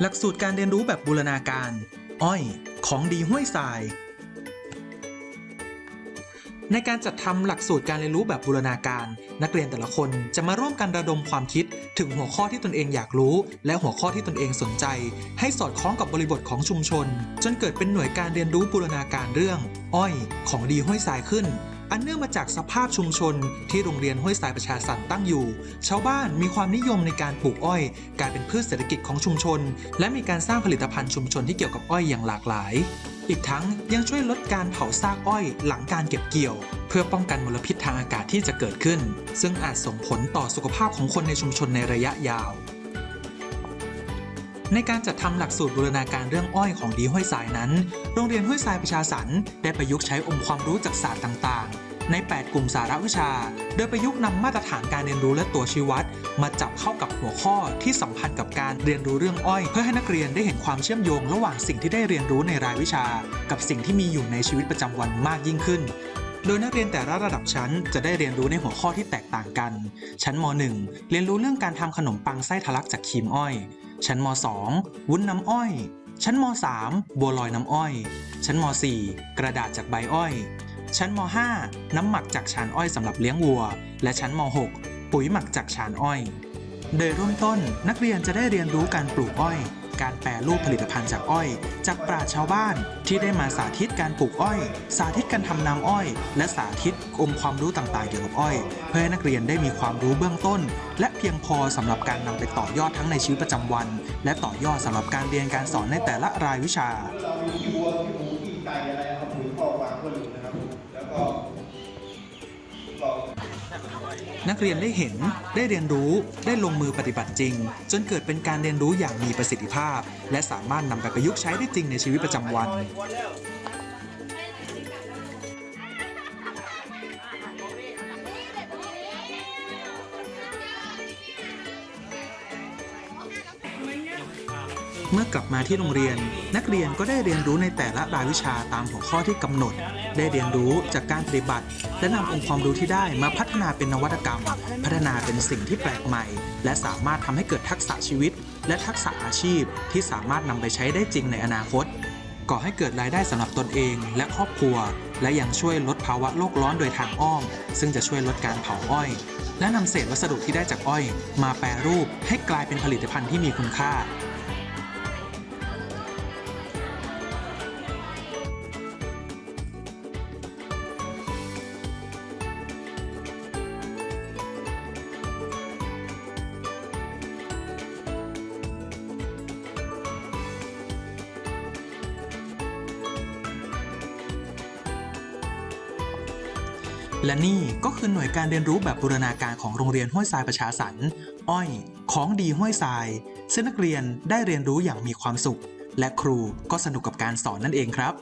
หลักสูตรการเรียนรู้แบบบูรณาการ อ้อย ของดีห้วยทราย ในการจัดทำหลักสูตรการเรียนรู้แบบบูรณาการ นักเรียนแต่ละคนจะมาร่วมกันระดมความคิดถึงหัวข้อที่ตนเองอยากรู้ และหัวข้อที่ตนเองสนใจ ให้สอดคล้องกับบริบทของชุมชน จนเกิดเป็นหน่วยการเรียนรู้บูรณาการเรื่อง อ้อย ของดีห้วยทรายขึ้น อันเนื่องมาจากสภาพชุมชน ที่โรงเรียนห้วยทรายประชาสรรค์ตั้งอยู่ ชาวบ้านมีความนิยมในการปลูกอ้อยกลายเป็นพืชเศรษฐกิจของชุมชน และมีการสร้างผลิตภัณฑ์ชุมชนที่เกี่ยวกับอ้อยอย่างหลากหลาย อีกทั้งยังช่วยลดการเผาซากอ้อยหลังการเก็บเกี่ยว เพื่อป้องกันมลพิษทางอากาศที่จะเกิดขึ้น ซึ่งอาจส่งผลต่อสุขภาพของคนในชุมชนในระยะยาวในการจัดทำหลักสูตรบูรณาการเรื่องอ้อยของดีห้วยทรายนั้น โรงเรียนห้วยทรายประชาสรรได้ประยุกต์ใช้องค์ความรู้จากศาสตร์ต่าง ใน 8 กลุ่มสาระวิชา โดยประยุกต์นำมาตรฐานการเรียนรู้และตัวชี้วัด มาจับเข้ากับหัวข้อที่สัมพันธ์กับการเรียนรู้เรื่องอ้อย เพื่อให้นักเรียนได้เห็นความเชื่อมโยง ระหว่างสิ่งที่ได้เรียนรู้ในรายวิชา กับสิ่งที่มีอยู่ในชีวิตประจำวันมากยิ่งขึ้นโดยนักเรียนแต่ละระดับชั้นจะได้เรียนรู้ในหัวข้อที่แตกต่างกัน ชั้นม .1 เรียนรู้เรื่องการทำขนมปังไส้ทะลักจากครีมอ้อย ชั้นม 2 วุ้นน้ำอ้อย ชั้นม 3 บัวลอยน้ำอ้อย ชั้นม 4 กระดาษจากใบอ้อย ชั้นม 5 น้ำหมักจากชานอ้อยสำหรับเลี้ยงวัว และชั้นม 6 ปุ๋ยหมักจากชานอ้อย โดยเริ่มต้นนักเรียนจะได้เรียนรู้การปลูกอ้อย การแปรรูปผลิตภัณฑ์จากอ้อย จากปราชชาวบ้านที่ได้มาสาธิตการปลูกอ้อย สาธิตการทำน้ำอ้อย และสาธิตองค์ความรู้ต่างๆเกี่ยวกับอ้อย เพื่อให้นักเรียนได้มีความรู้เบื้องต้น และเพียงพอสำหรับการนำไปต่อยอดทั้งในชีวิตประจำวัน และต่อยอดสำหรับการเรียนการสอนในแต่ละรายวิชาเรามีวัวขี้หมูขี้ไก่อะไรครับปุ๋ยคอกวางก็อยู่นะครับ นักเรียนได้เห็น ได้เรียนรู้ ได้ลงมือปฏิบัติจริง จนเกิดเป็นการเรียนรู้อย่างมีประสิทธิภาพ และสามารถนำไปประยุกต์ใช้ได้จริงในชีวิตประจำวัน เมื่อกลับมาที่โรงเรียน นักเรียนก็ได้เรียนรู้ในแต่ละรายวิชาตามหัวข้อที่กำหนด ได้เรียนรู้จากการปฏิบัติ และนำองค์ความรู้ที่ได้มาพัฒนาเป็นนวัตกรรม พัฒนาเป็นสิ่งที่แปลกใหม่ และสามารถทำให้เกิดทักษะชีวิต และทักษะอาชีพที่สามารถนำไปใช้ได้จริงในอนาคตก่อให้เกิดรายได้สำหรับตนเองและครอบครัว และยังช่วยลดภาวะโลกร้อนโดยทางอ้อม ซึ่งจะช่วยลดการเผาอ้อย และนำเศษวัสดุที่ได้จากอ้อย มาแปรรูปให้กลายเป็นผลิตภัณฑ์ที่มีคุณค่า และนี่ก็คือหน่วยการเรียนรู้แบบบูรณาการของโรงเรียนห้วยทรายประชาสรรค์อ้อย ของดีห้วยทรายซึ่งนักเรียนได้เรียนรู้อย่างมีความสุข และครูก็สนุกกับการสอนนั่นเองครับ